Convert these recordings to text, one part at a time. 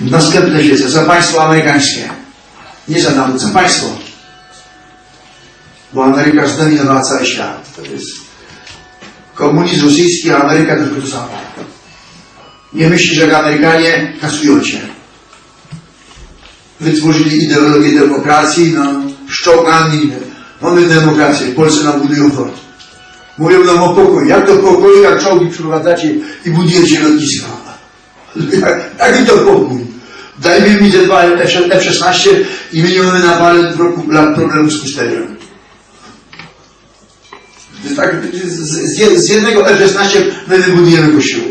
Następne wiece, za państwo amerykańskie. Nie za naród, za państwo. Bo Ameryka zdominowała cały świat. To jest komunizm rosyjski, a Ameryka tylko to samo. Nie myślisz, jak Amerykanie kasują cię. Wytworzyli ideologię demokracji, no, szczokami. Mamy demokrację, Polsce nam budują fort. Mówią nam o pokoju. Jak to pokoju, jak czołgi przyprowadzacie i budujecie lotniska? Jaki to pokój? Dajmy mi te dwa F- F-16 i miliony na parę pro- lat problemu z kusterią. Tak, z, z, jednego F-16 my wybudujemy kościół.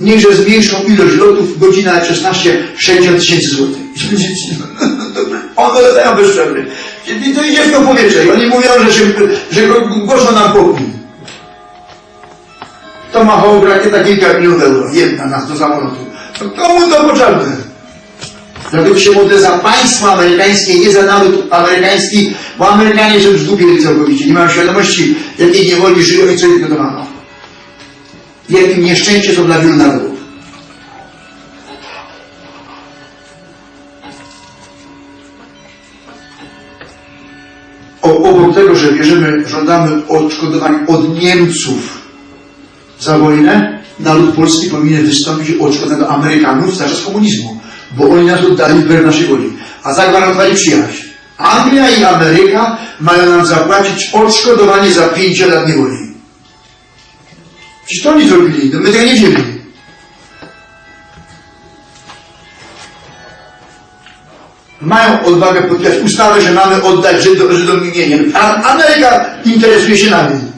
Niechże zmniejszą ilość lotów, godzina F-16 60 tysięcy złotych. One latają bez przerwy. I to idzie w to powietrze i oni mówią, że, się, że głośno nam pokój. To ma rakieta kilka milionów euro. Jedna na do samolotu. To komu to potrzebne? Dlatego się modlę za państwo amerykańskie, nie za naród amerykański, bo Amerykanie są zgubieni całkowicie. Nie mają świadomości, jakiej niewoli żyją i co ich wydawano. W jakim nieszczęście są dla wielu narodów. O, obok tego, że wierzymy, żądamy odszkodowań od Niemców za wojnę, naród polski powinien wystąpić o odszkodowanie do Amerykanów za czas komunizmu, bo oni nas oddali wbrew naszej woli, a zagwarantowali przyjaźń. Anglia i Ameryka mają nam zapłacić odszkodowanie za pięć lat niewoli. Przecież to oni zrobili, to my tego nie wzięli. Mają odwagę podpisać ustawę, że mamy oddać Żydom, Żydom. A Ameryka interesuje się nami.